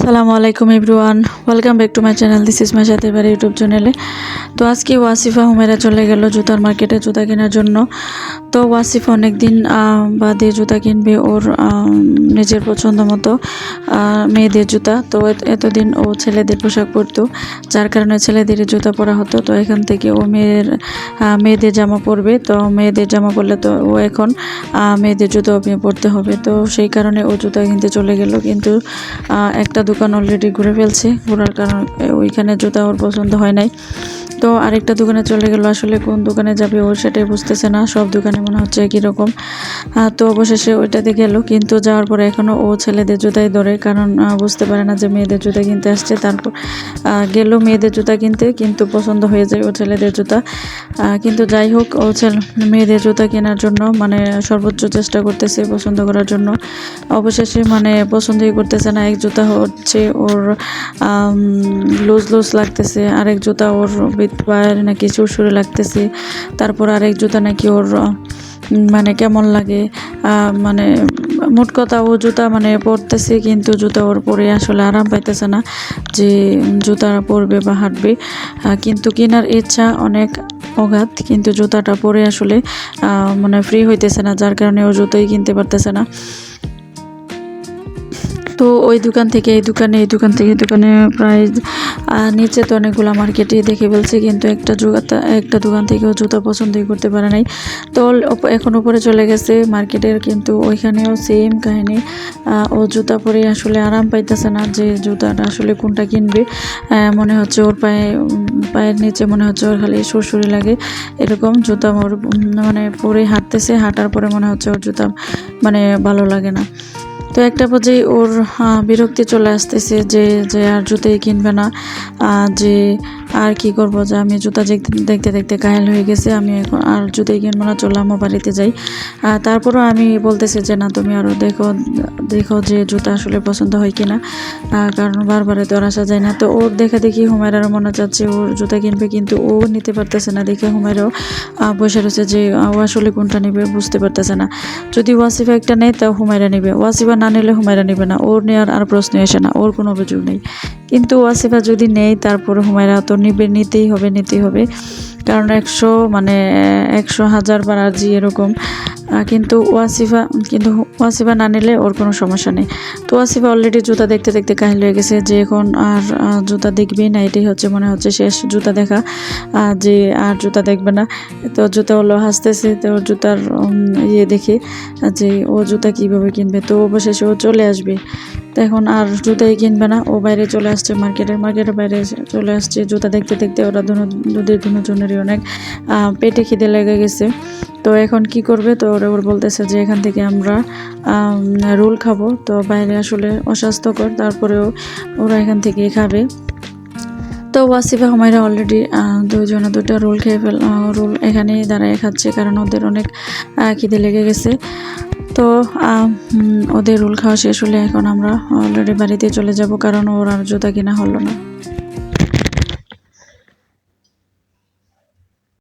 আসসালামু আলাইকুম everyone. Welcome back to my channel this is my সাথে বাড়ি ইউটিউব চ্যানেলে তো আজকে ওয়াসিফা হুমেরা চলে গেল জুতার মার্কেটে জুতা কেনার জন্য। তো ওয়াসিফা অনেক দিন বাদে জুতা কিনবে ওর নিজের পছন্দ মতো মেয়েদের জুতা। তো এতদিন ও ছেলেদের পোশাক পরতো, যার কারণে ছেলেদের জুতা পরা হতো। তো এখান থেকে ও মেয়ের মেয়েদের জামা পরবে। তো মেয়েদের জামা পরলে তো ও এখন মেয়েদের জুতো পরতে হবে। তো সেই কারণে ও জুতা কিনতে চলে গেল। কিন্তু একটা দোকান অলরেডি ঘুরে ফেলছে। ঘোরার কারণে ওইখানে জুতা ওর পছন্দ হয় নাই। তো আরেকটা দোকানে চলে গেল, আসলে কোন দোকানে যাবে ও সেটাই বুঝতেছে না। সব দোকানে মনে হচ্ছে একই রকম। তো অবশেষে ওইটাতে গেল, কিন্তু যাওয়ার পরে এখনও ও ছেলেদের জুতাই ধরে, কারণ বুঝতে পারে না যে মেয়েদের জুতা কিনতে আসছে। তারপর গেল মেয়েদের জুতা কিনতে, কিন্তু পছন্দ হয়ে যায় ও ছেলেদের জুতা। কিন্তু যাই হোক, ও ছেলে, মেয়েদের জুতা কেনার জন্য মানে সর্বোচ্চ চেষ্টা করতেছে পছন্দ করার জন্য। অবশেষে মানে পছন্দই করতেছে না, এক জুতা হচ্ছে ওর লুজ লুজ লাগতেছে, আরেক জুতা ওর পায়ের নাকি সুরসুরে লাগতেছে, তারপর আরেক জুতা নাকি ওর মানে কেমন লাগে মানে মোট কথা ও জুতা মানে পরতেছে কিন্তু জুতা ওর পরে আসলে আরাম পাইতেছে না যে জুতা পরবে বা হাঁটবে কিন্তু কেনার ইচ্ছা অনেক অগাধ, কিন্তু জুতাটা পরে আসলে মানে ফ্রি হইতেছে না, যার কারণে ও জুতোই কিনতে পারতেছে না। তো ওই দোকান থেকে, এই দোকানে, এই দোকান থেকে দোকানে প্রায় নিচে তো অনেকগুলো মার্কেটে দেখে ফেলছে, কিন্তু একটা জুতা একটা দোকান থেকেও জুতা পছন্দই করতে পারে নাই। তো এখন উপরে চলে গেছে মার্কেটের কিন্তু ওইখানেও সেম কাহিনী। ও জুতা পরে আসলে আরাম পাইতেছে না যে জুতাটা আসলে কোনটা কিনবে। মনে হচ্ছে ওর পায়ে পায়ের নিচে মনে হচ্ছে ওর খালি সুরসুরি লাগে। এরকম জুতা ওর মানে পরে হাঁটতেছে, হাঁটার পরে মনে হচ্ছে ওর জুতা মানে ভালো লাগে না। তো একটা পর্যায়ে ওর বিরক্তি চলে আসতেছে যে যে আর জুতোই কিনবে না। যে আর কি করব? যে আমি জুতা দেখতে দেখতে ঘায়াল হয়ে গেছে আমি এখন আর জুতোই কিনবো না চলো আমার বাড়িতে যাই। তারপরও আমি বলতেছি যে না তুমি আরও দেখো দেখো যে জুতা আসলে পছন্দ হয় কিনা। আহ, কারণ বারবারে তো আর আসা যায় না। তো ওর দেখা দেখি হুমায়রারও মনে চাচ্ছে ওর জুতা কিনবে কিন্তু ও নিতে পারতেছে না। দেখে হুমায়রাও বসে রয়েছে যে ও আসলে কোনটা নেবে বুঝতে পারতেছে না। যদি ওয়াসিফা একটা নেয় তাও হুমায়রা নেবে। ওয়াসিফা না নিলে হুমায়রা নেবে না। ওর নেওয়ার আর প্রশ্ন আসে না, ওর কোনো অভিযোগ নেই। কিন্তু ওয়াসিফা যদি নেই তারপরে হুমায়রা তো নিবে, নিতেই হবে নিতেই হবে। কারণ একশো মানে একশো হাজার বার আর জি এরকম কিন্তু ওয়াসিফা কিন্তু ওয়াসিফা না নিলে ওর কোনো সমস্যা নেই। তো ওয়াসিফা অলরেডি জুতা দেখতে দেখতে কাহিল হয়ে গেছে যে এখন আর জুতা দেখবেই না, এটাই হচ্ছে মনে হচ্ছে শেষ জুতা দেখা। যে আর জুতা দেখবে না। তো জুতা হলো হাসতেছে, তো জুতার ইয়ে দেখে, যে ও জুতা কীভাবে কিনবে। তো অবশেষে ও চলে আসবে। তো এখন আর জুতাই কিনবে না, ও বাইরে চলে আসছে মার্কেটের মার্কেটের বাইরে চলে আসছে জুতা দেখতে দেখতে, ওরা দুধের দুজনেরই অনেক পেটে খিদে লেগে গেছে। তো এখন কি করবে? তো ওরা বলতেছে যে এখান থেকে আমরা রোল খাব। তো বাইরে আসলে অস্বাস্থ্যকর। তারপরেও ওরা এখান থেকে খাবে। তো ওয়াসিফা হুমায়রা অলরেডি দুজনে দুটো রোল খেয়ে ফেল রোল এখানেই দাঁড়ায় খাচ্ছে। কারণ ওদের অনেক খিদে লেগে গেছে। তো ওদের রোল খাওয়া শেষ হলে এখন আমরা অলরেডি বাড়িতে চলে যাব। কারণ ওর আর জুতা কিনা হলো না।